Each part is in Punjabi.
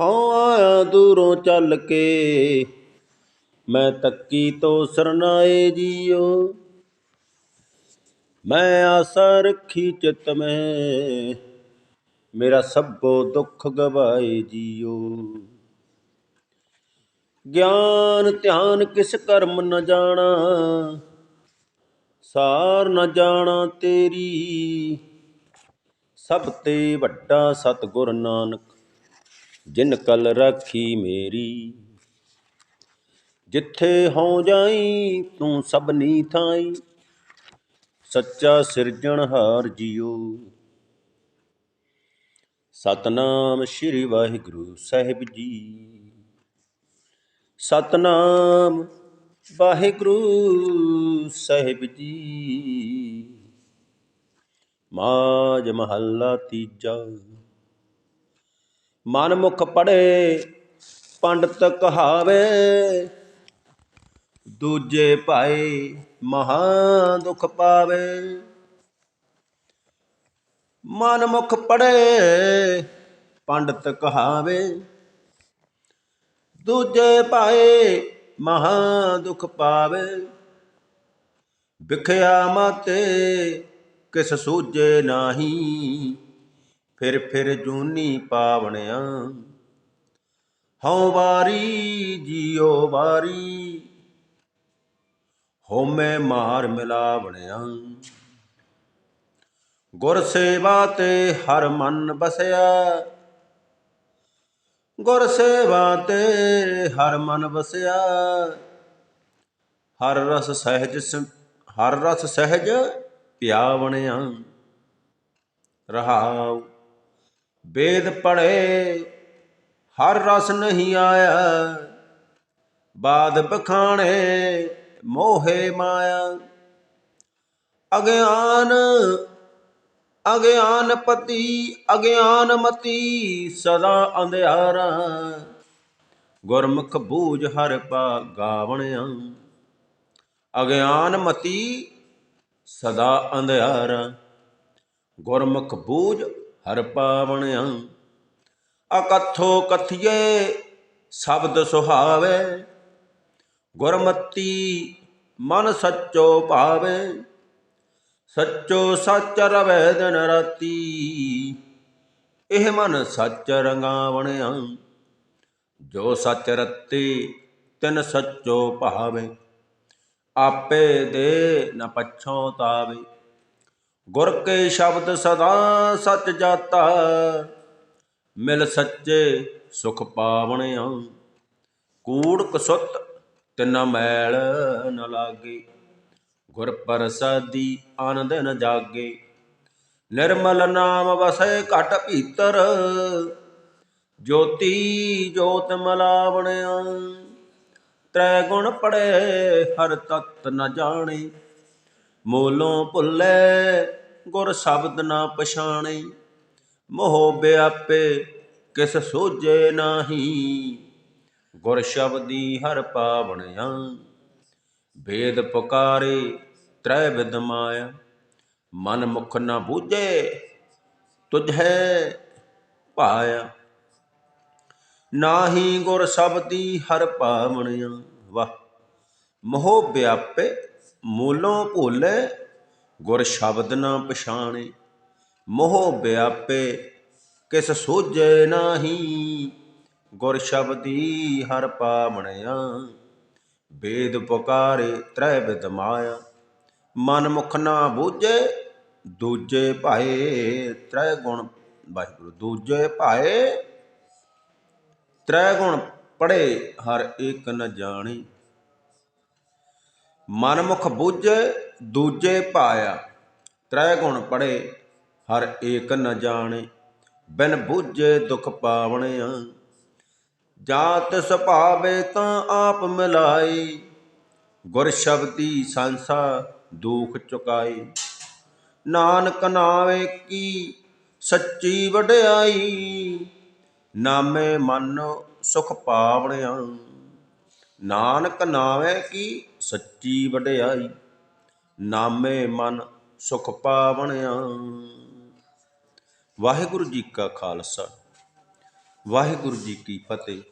ਹਉ ਆਇਆ ਦੂਰੋਂ ਚੱਲ ਕੇ ਮੈਂ ਤੱਕੀ ਤੋ ਸਰਨਾਏ ਜੀਓ। ਮੈਂ ਆਸਾ ਰੱਖੀ ਚਿਤ ਮੈਂ, ਮੇਰਾ ਸਭੋ ਦੁੱਖ ਗਵਾਏ ਜੀਓ। ਗਿਆਨ ਧਿਆਨ ਕਿਸ ਕਰਮ ਨ ਜਾਣਾ, ਸਾਰ ਨ ਜਾਣਾ ਤੇਰੀ, ਸਭ ਤੇ ਵੱਡਾ ਸਤਿਗੁਰ ਨਾਨਕ। ਜਿਨ ਕਲ ਰਾਖੀ ਮੇਰੀ। ਜਿੱਥੇ ਹੋ ਜਾਈ, ਤੂੰ ਸਭਨੀ ਥਾਈ। ਸੱਚਾ ਸਿਰਜਣਹਾਰ ਜੀਓ ਸਤਨਾਮ ਸ੍ਰੀ ਵਾਹਿਗੁਰੂ ਸਾਹਿਬ ਜੀ। ਸਤਨਾਮ ਵਾਹਿਗੁਰੂ ਸਾਹਿਬ ਜੀ। ਮਾਜ ਮਹੱਲਾ ਤੀਜਾ। ਮਨਮੁਖ ਪੜੇ ਪੰਡਤ ਕਹਾਵੇ। ਦੂਜੇ ਭਾਈ ਮਹਾ ਦੁਖ ਪਾਵੇ। ਮਨ ਮੁਖ ਪੜੇ ਪੰਡਤ ਕਹਾਵੇ। ਦੂਜੇ ਭਾਏ ਮਹਾ ਦੁਖ ਪਾਵੇ। ਵਿਖਿਆ ਮਾਤੇ, ਕਿਸ ਸੂਝੇ ਨਾਹੀ। ਫਿਰ ਫਿਰ ਜੂਨੀ ਪਾਵਣਿਆ। ਹਉ ਵਾਰੀ ਜੀਉ ਵਾਰੀ, ਹੋਮੈ ਮਾਰ ਮਿਲਾਵਣਿਆ। ਗੁਰ ਸੇਵਾ ਤੇ ਹਰ ਮਨ ਬਸਿਆ, ਗੁਰ ਸੇਵਾ ਤੇ ਹਰ ਮਨ ਵਸਿਆ ਹਰ ਰਸ ਸਹਿਜ ਹਰ ਰਸ ਸਹਿਜ ਪਿਆਵਣਿਆ। ਰਹਾਉ ਵੇਦ ਪੜੇ ਹਰ ਰਸ ਨਹੀਂ ਆਇਆ। ਬਾਦ ਬਖਾਣੇ, ਮੋਹੇ ਮਾਇਆ। ਅਗਿਆਨ ਅਗਿਆਨ ਪਤੀ, ਅਗਿਆਨ ਮਤੀ, ਸਦਾ ਅੰਧਿਆਰਾ। ਗੁਰਮੁਖ ਬੂਝ ਹਰ ਪਾ ਗਾਵਣਿਆ। ਅਗਿਆਨ ਮਤੀ, ਸਦਾ ਅੰਧਿਆਰਾ। ਗੁਰਮੁਖ ਬੂਝ ਹਰ ਪਾਵਣਿਆ। ਅਕਥੋ ਕਥਿਏ ਸ਼ਬਦ ਸੁਹਾਵੇ, ਗੁਰਮਤੀ ਮਨ ਸੱਚੋ ਭਾਵੇ, ਸੱਚੋ ਸੱਚ ਰਵੈ ਦਿਨ ਰਾਤੀ। ਇਹ ਮਨ ਸੱਚ ਰੰਗਾਵਣਿਆ, ਜੋ ਸੱਚ ਰਤੀ ਤਿਨ ਸੱਚੋ ਭਾਵੇ। ਆਪੇ ਦੇ ਨ ਪਛੋਤਾਵੇ। ਗੁਰ ਕੇ ਸ਼ਬਦ ਸਦਾ ਸੱਚ ਜਾਤਾ, ਮਿਲ ਸੱਚੇ ਸੁਖ ਪਾਵਣਿਆ। ਕੂੜ ਕਸੁੱਤ ਤਿਨ ਮੈਲ ਨ ਲਾਗੇ, ਗੁਰ ਪ੍ਰਸਾਦੀ ਆਨੰਦ ਨ ਜਾਗੇ। ਨਿਰਮਲ ਨਾਮ ਵਸੈ ਘਟ ਭੀਤਰ, ਜੋਤੀ ਜੋਤ ਮਲਾਵਣਿਆ। ਤ੍ਰੈ ਗੁਣ ਪੜੇ ਹਰ ਤਤ ਨ ਜਾਣੇ। ਮੋਲੋਂ ਭੁੱਲੇ, ਗੁਰ ਸ਼ਬਦ ਨਾ ਪਛਾਣੇ। ਮੋਹ ਵਿਆਪੇ ਕਿਸ ਸੋਜੇ ਨਾਹੀ। ਗੁਰ ਸ਼ਬਦੀ ਹਰ ਪਾਵਣਿਆ। ਵੇਦ ਪੁਕਾਰੇ, ਤ੍ਰੈ ਵਿਦ ਮਾਇਆ। ਮਨ ਮੁਖ ਨਾ ਬੂਝੇ, ਤੁਝੈ ਪਾਇਆ ਨਾਹੀ ਗੁਰ ਸ਼ਬਦੀ ਹਰ ਪਾਵਣਿਆ। ਵਾਹ, ਮੋਹ ਵਿਆਪੇ ਮੂਲੋਂ ਭੁੱਲੇ ਗੁਰ ਸ਼ਬਦ ਨਾ ਪਛਾਣੇ, ਮੋਹ ਵਿਆਪੇ ਕਿਸ ਸੋਝੇ ਨਾਹੀ। ਗੁਰ ਸ਼ਬਦੀ ਹਰ ਪਾਵਣਿਆ ਵੇਦ ਪੁਕਾਰੇ ਤ੍ਰੈ ਵਿਦ ਮਾਇਆ। ਮਨ ਮੁਖ ਨਾ ਬੂਝੇ, ਦੂਜੇ ਭਾਏ ਤ੍ਰੈ ਗੁਣ, ਵਾਹਿਗੁਰੂ, ਦੂਜੇ ਭਾਏ ਤ੍ਰੈ ਗੁਣ ਪੜੇ ਹਰ ਇੱਕ ਨ ਜਾਣੇ। ਮਨ ਮੁਖ ਬੂਝੇ ਦੂਜੇ ਪਾਇਆ। ਤ੍ਰੈ ਗੁਣ ਪੜੇ ਹਰ ਏਕ ਨ ਜਾਣੇ। ਬਿਨ ਬੁੱਝੇ ਦੁਖ ਪਾਵਣਿਆ, ਜਾਤ ਸੁਭਾਵੇ ਤਾਂ ਆਪ ਮਿਲਾਈ। ਗੁਰ ਸ਼ਬਦੀ ਸੰਸਾ ਦੁਖ ਚੁਕਾਈ। ਨਾਨਕ ਨਾਵੇ ਕੀ ਸੱਚੀ ਵਡਿਆਈ। ਨਾਮੇ ਮਨ ਸੁਖ ਪਾਵਣਿਆ, ਨਾਨਕ ਨਾਵੇ ਕੀ ਸੱਚੀ ਵਡਿਆਈ, ਨਾਮੇ ਮਨ ਸੁਖ ਪਾਵਣਿਆ। ਵਾਹਿਗੁਰੂ ਜੀ ਕਾ ਖਾਲਸਾ, ਵਾਹਿਗੁਰੂ ਜੀ ਕੀ ਫਤਿਹ।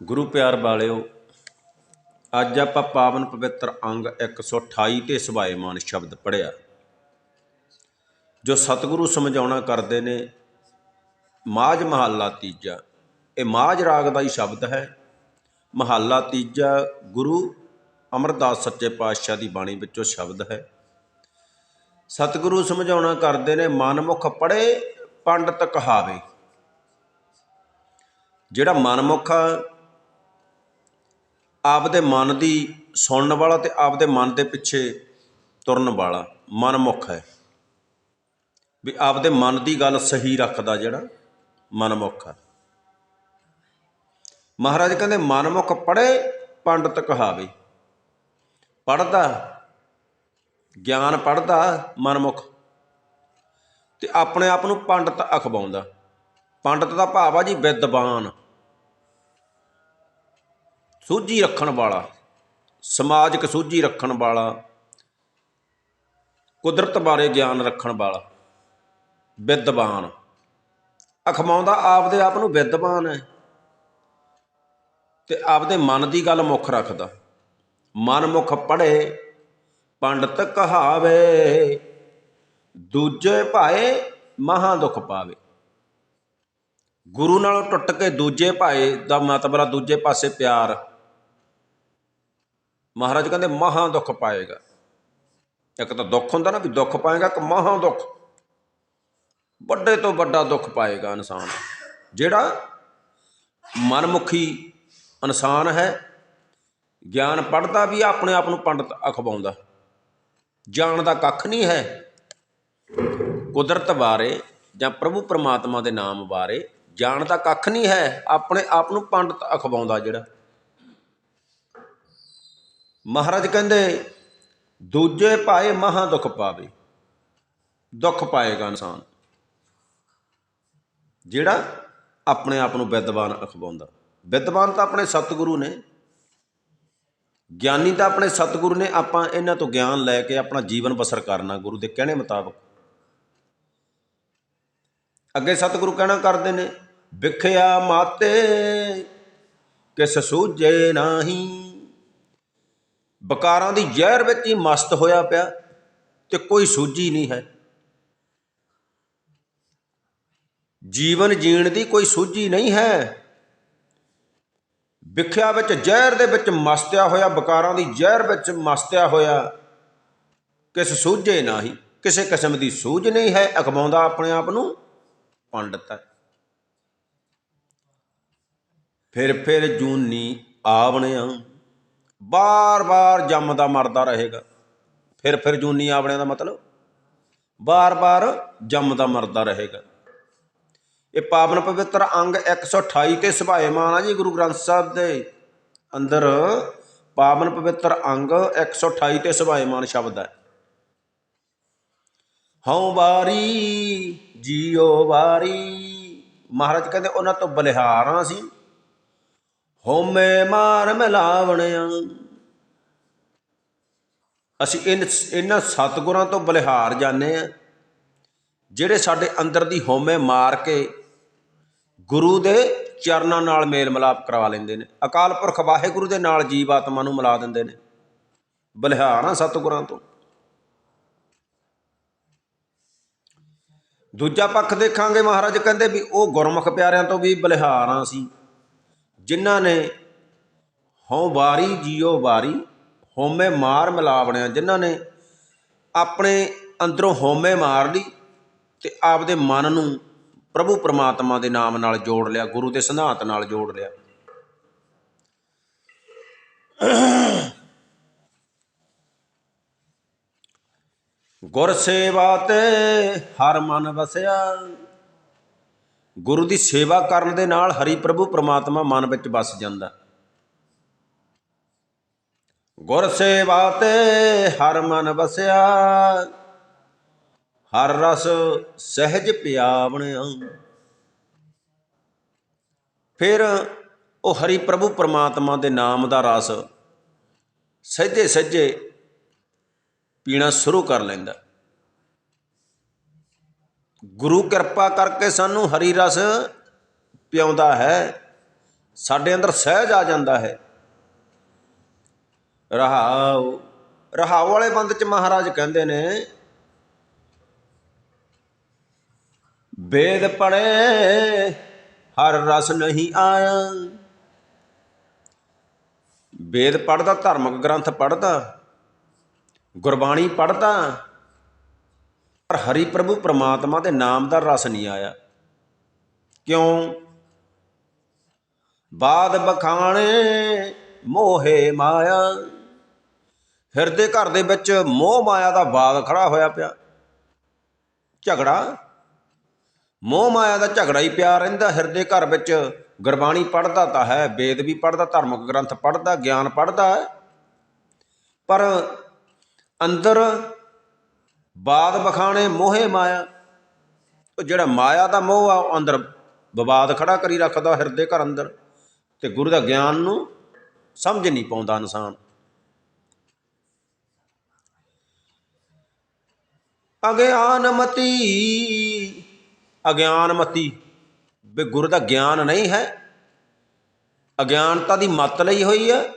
ਗੁਰੂ ਪਿਆਰ ਵਾਲਿਓ, ਅੱਜ ਆਪਾਂ ਪਾਵਨ ਪਵਿੱਤਰ ਅੰਗ 128 ਤੇ ਸੁਭਾਏਮਾਨ ਸ਼ਬਦ ਪੜਿਆ ਜੋ ਸਤਿਗੁਰੂ ਸਮਝਾਉਣਾ ਕਰਦੇ ਨੇ, ਮਾਝ ਮਹੱਲਾ ਤੀਜਾ। ਇਹ ਮਾਝ ਰਾਗ ਦਾ ਹੀ ਸ਼ਬਦ ਹੈ। ਮਹੱਲਾ ਤੀਜਾ ਗੁਰੂ ਅਮਰਦਾਸ ਸੱਚੇ ਪਾਤਸ਼ਾਹ ਦੀ ਬਾਣੀ ਵਿੱਚੋਂ ਸ਼ਬਦ ਹੈ। ਸਤਿਗੁਰੂ ਸਮਝਾਉਣਾ ਕਰਦੇ ਨੇ ਮਨਮੁਖ ਪੜੇ ਪੰਡਤ ਕਹਾਵੇ। ਜਿਹੜਾ ਮਨਮੁਖ ਆ, ਆਪਦੇ ਮਨ ਦੀ ਸੁਣਨ ਵਾਲਾ ਤੇ ਆਪਦੇ ਮਨ ਦੇ ਪਿੱਛੇ ਤੁਰਨ ਵਾਲਾ ਮਨਮੁਖ ਹੈ। ਵੀ ਆਪਦੇ ਮਨ ਦੀ ਗੱਲ ਸਹੀ ਰੱਖਦਾ ਜਿਹੜਾ ਮਨਮੁਖ ਹੈ। ਮਹਾਰਾਜ ਕਹਿੰਦੇ, ਮਨਮੁਖ ਪੜੇ ਪੰਡਤ ਕਹਾਵੇ। ਪੜਦਾ ਗਿਆਨ ਪੜਦਾ ਮਨਮੁਖ। ਤੇ ਆਪਣੇ ਆਪ ਨੂੰ ਪੰਡਤ ਅਖਵਾਉਂਦਾ। ਪੰਡਤ ਦਾ ਭਾਵ ਆ ਜੀ ਵਿਦਵਾਨ। ਸੂਝੀ ਰੱਖਣ ਵਾਲਾ। ਸਮਾਜਿਕ ਸੂਝੀ ਰੱਖਣ ਵਾਲਾ। ਕੁਦਰਤ ਬਾਰੇ ਗਿਆਨ ਰੱਖਣ ਵਾਲਾ। ਵਿਦਵਾਨ। ਅਖਵਾਉਂਦਾ ਆਪਦੇ ਆਪ ਨੂੰ ਵਿਦਵਾਨ ਹੈ। ਤੇ ਆਪਦੇ ਮਨ ਦੀ ਗੱਲ ਮੁੱਖ ਰੱਖਦਾ। ਮਨ ਮੁਖ ਪੜੇ ਪੰਡਤ ਕਹਾਵੇ, ਦੂਜੇ ਭਾਏ ਮਹਾ ਦੁਖ ਪਾਵੇ। ਗੁਰੂ ਨਾਲੋਂ ਟੁੱਟ ਕੇ ਦੂਜੇ ਭਾਏ ਦਾ ਮਤਲਬ ਦੂਜੇ ਪਾਸੇ ਪਿਆਰ। ਮਹਾਰਾਜ ਕਹਿੰਦੇ, ਮਹਾ ਦੁੱਖ ਪਾਏਗਾ। ਇੱਕ ਤਾਂ ਦੁੱਖ ਹੁੰਦਾ ਨਾ ਵੀ ਦੁੱਖ ਪਾਏਗਾ ਕਿ ਮਹਾ ਦੁੱਖ। ਵੱਡੇ ਤੋਂ ਵੱਡਾ ਦੁੱਖ ਪਾਏਗਾ ਇਨਸਾਨ। ਜਿਹੜਾ ਮਨਮੁਖੀ ਇਨਸਾਨ ਹੈ। ਗਿਆਨ ਪੜਦਾ ਵੀ ਆਪਣੇ ਆਪ ਨੂੰ ਪੰਡਤ ਅਖਵਾਉਂਦਾ। ਜਾਣਦਾ ਕੱਖ ਨਹੀਂ ਹੈ। ਕੁਦਰਤ ਬਾਰੇ ਜਾਂ ਪ੍ਰਭੂ ਪਰਮਾਤਮਾ ਦੇ ਨਾਮ ਬਾਰੇ ਜਾਣਦਾ ਕੱਖ ਨਹੀਂ ਹੈ। ਆਪਣੇ ਆਪ ਨੂੰ ਪੰਡਤ ਅਖਵਾਉਂਦਾ ਜਿਹੜਾ। ਮਹਾਰਾਜ ਕਹਿੰਦੇ, ਦੂਜੇ ਪਾਏ ਮਹਾ ਦੁੱਖ ਪਾਵੇ। ਦੁੱਖ ਪਾਏਗਾ ਇਨਸਾਨ। ਜਿਹੜਾ ਆਪਣੇ ਆਪ ਨੂੰ ਵਿਦਵਾਨ ਅਖਵਾਉਂਦਾ। ਵਿਦਵਾਨ ਤਾਂ ਆਪਣੇ ਸਤਿਗੁਰੂ ਨੇ, ਗਿਆਨੀ ਤਾਂ ਆਪਣੇ ਸਤਿਗੁਰੂ ਨੇ, ਆਪਾਂ ਇਹਨਾਂ ਤੋਂ ਗਿਆਨ ਲੈ ਕੇ ਆਪਣਾ ਜੀਵਨ ਬਸਰ ਕਰਨਾ ਗੁਰੂ ਦੇ ਕਹਿਣੇ ਮੁਤਾਬਕ। ਅੱਗੇ ਸਤਿਗੁਰੂ ਕਹਿਣਾ ਕਰਦੇ ਨੇ, ਵਿਖਿਆ ਮਾਤੇ, ਕਿਸ ਸੂਝੇ ਨਾਹੀ? ਬਕਾਰਾਂ ਦੀ ਜ਼ਹਿਰ ਵਿੱਚ ਹੀ ਮਸਤ ਹੋਇਆ ਪਿਆ ਤੇ ਕੋਈ ਸੂਝੀ ਨਹੀਂ ਹੈ। ਜੀਵਨ ਜੀਣ ਦੀ ਕੋਈ ਸੂਝੀ ਨਹੀਂ ਹੈ। ਵਿਖਿਆ ਵਿੱਚ ਜ਼ਹਿਰ ਦੇ ਵਿੱਚ ਮਸਤਿਆ ਹੋਇਆ, ਬਕਾਰਾਂ ਦੀ ਜ਼ਹਿਰ ਵਿੱਚ ਮਸਤਿਆ ਹੋਇਆ, ਕਿਸ ਸੂਝੇ ਨਾਹੀ, ਕਿਸੇ ਕਿਸਮ ਦੀ ਸੂਝ ਨਹੀਂ ਹੈ, ਅਖਵਾਉਂਦਾ ਆਪਣੇ ਆਪ ਨੂੰ ਪੰਡਤ ਹੈ। ਫਿਰ ਫਿਰ ਜੂਨੀ ਆਵਣਿਆ, ਬਾਰ-ਬਾਰ ਜੰਮਦਾ ਮਰਦਾ ਰਹੇਗਾ। ਫਿਰ ਫਿਰ ਜੂਨੀ ਆਵਣਿਆ ਦਾ ਮਤਲਬ, ਬਾਰ-ਬਾਰ ਜੰਮਦਾ ਮਰਦਾ ਰਹੇਗਾ। ਇਹ ਪਾਵਨ ਪਵਿੱਤਰ ਅੰਗ 128 ਤੇ ਸੁਭਾਏਮਾਨ ਆ ਜੀ ਗੁਰੂ ਗ੍ਰੰਥ ਸਾਹਿਬ ਦੇ। ਅੰਦਰ ਪਾਵਨ ਪਵਿੱਤਰ ਅੰਗ 128 ਤੇ ਸੁਭਾਏਮਾਨ ਸ਼ਬਦ ਹੈ। ਹਉ ਵਾਰੀ, ਜੀਓ ਵਾਰੀ। ਮਹਾਰਾਜ ਕਹਿੰਦੇ ਉਹਨਾਂ ਤੋਂ ਬਲਿਹਾਰਾਂ ਸੀ ਹੋਮੇ ਮਾਰ ਮਿਲਾਵਣਿਆ ਅਸੀਂ ਇਨ, ਇਹਨਾਂ ਸਤਗੁਰਾਂ ਤੋਂ ਬਲਿਹਾਰ ਜਾਂਦੇ ਆ ਜਿਹੜੇ ਸਾਡੇ ਅੰਦਰ ਦੀ ਹੋਮੇ ਮਾਰ ਕੇ ਗੁਰੂ ਦੇ ਚਰਨਾਂ ਨਾਲ ਮੇਲ ਮਿਲਾਪ ਕਰਵਾ ਲੈਂਦੇ ਨੇ। ਅਕਾਲ ਪੁਰਖ ਵਾਹਿਗੁਰੂ ਦੇ ਨਾਲ ਜੀਵ ਆਤਮਾ ਨੂੰ ਮਿਲਾ ਦਿੰਦੇ ਨੇ। ਬਲਿਹਾਰਾਂ ਸਤਿਗੁਰਾਂ ਤੋਂ। ਦੂਜਾ ਪੱਖ ਦੇਖਾਂਗੇ ਮਹਾਰਾਜ ਕਹਿੰਦੇ ਵੀ ਉਹ ਗੁਰਮੁਖ ਪਿਆਰਿਆਂ ਤੋਂ ਵੀ ਬਲਿਹਾਰਾਂ ਸੀ ਜਿਨ੍ਹਾਂ ਨੇ ਹਉ ਵਾਰੀ ਜੀਓ ਵਾਰੀ ਹੋਮੇ ਮਾਰ ਮਿਲਾਵਣਿਆ। ਜਿਨ੍ਹਾਂ ਨੇ ਆਪਣੇ ਅੰਦਰੋਂ ਹੋਮੇ ਮਾਰ ਲਈ ਤੇ ਆਪਦੇ ਮਨ ਨੂੰ ਪ੍ਰਭੂ ਪਰਮਾਤਮਾ ਦੇ ਨਾਮ ਨਾਲ ਜੋੜ ਲਿਆ, ਗੁਰੂ ਦੇ ਸਿਧਾਂਤ ਨਾਲ ਜੋੜ ਲਿਆ। ਗੁਰ ਸੇਵਾ ਤੇ ਹਰ ਮਨ ਵਸਿਆ। ਗੁਰੂ ਦੀ ਸੇਵਾ ਕਰਨ ਦੇ ਨਾਲ ਹਰੀ ਪ੍ਰਭੂ ਪਰਮਾਤਮਾ ਮਨ ਵਿੱਚ ਵਸ ਜਾਂਦਾ। ਗੁਰ ਸੇਵਾ ਤੇ ਹਰ ਮਨ ਵਸਿਆ। ਹਰ ਰਸ ਸਹਿਜ ਪਿਆਵਣਿਆ ਫਿਰ ਉਹ ਹਰੀ ਪ੍ਰਭੂ ਪਰਮਾਤਮਾ ਦੇ ਨਾਮ ਦਾ ਰਸ ਸਹਿਜੇ ਸਹਿਜੇ ਪੀਣਾ ਸ਼ੁਰੂ ਕਰ ਲੈਂਦਾ। ਗੁਰੂ ਕਿਰਪਾ ਕਰਕੇ ਸਾਨੂੰ ਹਰੀ ਰਸ ਪਿਆਉਂਦਾ ਹੈ, ਸਾਡੇ ਅੰਦਰ ਸਹਿਜ ਆ ਜਾਂਦਾ ਹੈ। ਰਹਾਉ ਰਹਾਉ ਵਾਲੇ ਬੰਦ ਚ ਮਹਾਰਾਜ ਕਹਿੰਦੇ ਨੇ ਵੇਦ ਪੜੇ ਹਰ ਰਸ ਨਹੀਂ ਆਇਆ। ਵੇਦ ਪੜਦਾ ਧਾਰਮਿਕ ਗ੍ਰੰਥ ਪੜਦਾ ਗੁਰਬਾਣੀ ਪੜਦਾ ਪਰ ਹਰੀ ਪ੍ਰਭੂ ਪ੍ਰਮਾਤਮਾ ਦੇ ਨਾਮ ਦਾ ਰਸ ਨਹੀਂ ਆਇਆ। ਕਿਉਂ? ਬਾਦ ਬਖਾਣੇ, ਮੋਹੇ ਮਾਇਆ। ਹਿਰਦੇ ਘਰ ਦੇ ਵਿੱਚ ਮੋਹ ਮਾਇਆ ਦਾ ਬਾਦ ਖੜਾ ਹੋਇਆ ਪਿਆ। ਝਗੜਾ ਮੋਹ ਮਾਇਆ ਦਾ ਝਗੜਾ ਹੀ ਪਿਆ ਰਹਿੰਦਾ ਹਿਰਦੇ ਘਰ ਵਿੱਚ। ਗੁਰਬਾਣੀ ਪੜ੍ਹਦਾ ਤਾਂ ਹੈ, ਵੇਦ ਵੀ ਪੜ੍ਹਦਾ, ਧਾਰਮਿਕ ਗ੍ਰੰਥ ਪੜ੍ਹਦਾ, ਗਿਆਨ ਪੜ੍ਹਦਾ। ਹੈ ਪਰ ਅੰਦਰ ਬਾਦ ਬਖਾਣੇ ਮੋਹੇ ਮਾਇਆ। ਉਹ ਜਿਹੜਾ ਮਾਇਆ ਦਾ ਮੋਹ ਆ, ਉਹ ਅੰਦਰ ਵਿਵਾਦ ਖੜਾ ਕਰੀ ਰੱਖਦਾ ਹਿਰਦੇ ਘਰ ਅੰਦਰ। ਤੇ ਗੁਰੂ ਦਾ ਗਿਆਨ ਨੂੰ ਸਮਝ ਨਹੀਂ ਪਾਉਂਦਾ ਇਨਸਾਨ। ਅਗਿਆਨ ਮਤੀ। ਵੀ ਗੁਰੂ ਦਾ ਗਿਆਨ ਨਹੀਂ ਹੈ। ਅਗਿਆਨਤਾ ਦੀ ਮੱਤ ਲਈ ਹੋਈ ਹੈ।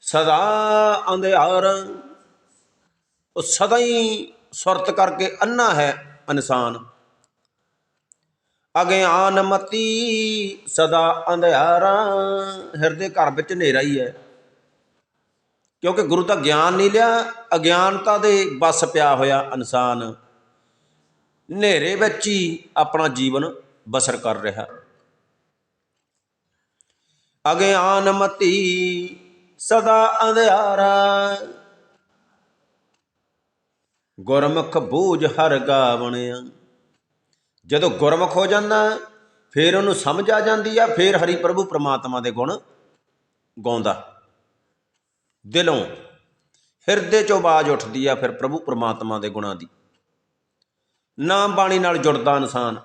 ਸਦਾ ਅੰਧਿਆਰ ਉਹ ਸਦਾ ਹੀ ਸੁਰਤ ਕਰਕੇ ਅੰਨਾ ਹੈ ਇਨਸਾਨ। ਅਗਿਆਨ ਮਤੀ ਸਦਾ ਅੰਧਿਆਰਾ ਹਿਰਦੇ ਘਰ ਵਿੱਚ ਹਨੇਰਾ ਹੀ ਹੈ। ਕਿਉਂਕਿ ਗੁਰੂ ਦਾ ਗਿਆਨ ਨਹੀਂ ਲਿਆ। ਅਗਿਆਨਤਾ ਦੇ ਵਸ ਪਿਆ ਹੋਇਆ ਇਨਸਾਨ। ਹਨੇਰੇ ਵਿੱਚ ਹੀ ਆਪਣਾ ਜੀਵਨ ਬਸਰ ਕਰ ਰਿਹਾ। ਅਗਿਆਨ ਮਤੀ ਸਦਾ ਅੰਧਿਆਰਾ। ਗੁਰਮੁਖ ਬੂਝ ਹਰ ਗਾਵਣਿਆ। ਜਦੋਂ ਗੁਰਮੁਖ ਹੋ ਜਾਂਦਾ, ਫਿਰ ਉਹਨੂੰ ਸਮਝ ਆ ਜਾਂਦੀ ਆ, ਫਿਰ ਹਰੀ ਪ੍ਰਭੂ ਪ੍ਰਮਾਤਮਾ ਦੇ ਗੁਣ ਗਾਉਂਦਾ। ਦਿਲੋਂ ਹਿਰਦੇ ਚੋਂ ਆਵਾਜ਼ ਉੱਠਦੀ ਆ, ਫਿਰ ਪ੍ਰਭੂ ਪ੍ਰਮਾਤਮਾ ਦੇ ਗੁਣਾਂ ਦੀ। ਨਾਮ ਬਾਣੀ ਨਾਲ ਜੁੜਦਾ ਇਨਸਾਨ।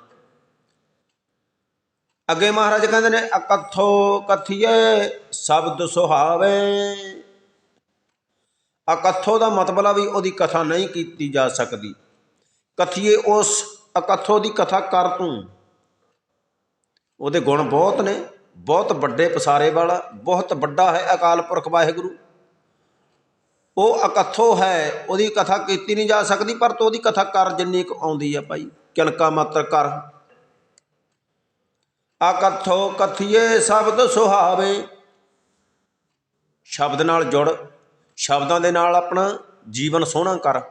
ਅੱਗੇ ਮਹਾਰਾਜ ਕਹਿੰਦੇ ਨੇ, ਅਕਥੋ ਕਥੀਏ ਸ਼ਬਦ ਸੁਹਾਵੇ। ਅਕਥੋ ਦਾ ਮਤਲਬ ਆ ਵੀ ਉਹਦੀ ਕਥਾ ਨਹੀਂ ਕੀਤੀ ਜਾ ਸਕਦੀ। ਕਥੀਏ, ਉਸ ਅਕਥੋ ਦੀ ਕਥਾ ਕਰ ਤੂੰ। ਉਹਦੇ ਗੁਣ ਬਹੁਤ ਨੇ, ਬਹੁਤ ਵੱਡੇ ਪਸਾਰੇ ਵਾਲਾ, ਬਹੁਤ ਵੱਡਾ ਹੈ ਅਕਾਲ ਪੁਰਖ ਵਾਹਿਗੁਰੂ। ਉਹ ਅਕਥੋ ਹੈ, ਉਹਦੀ ਕਥਾ ਕੀਤੀ ਨਹੀਂ ਜਾ ਸਕਦੀ, ਪਰ ਤੂੰ ਉਹਦੀ ਕਥਾ ਕਰ, ਜਿੰਨੀ ਕੁ ਆਉਂਦੀ ਆ ਭਾਈ। ਕਿਣਕਾ ਮਾਤਰ ਕਰ। ਅਕਥੋ ਕਥੀਏ ਸ਼ਬਦ ਸੁਹਾਵੇ। ਸ਼ਬਦ ਨਾਲ ਜੁੜ, ਸ਼ਬਦਾਂ ਦੇ ਨਾਲ ਆਪਣਾ ਜੀਵਨ ਸੋਹਣਾ ਕਰ।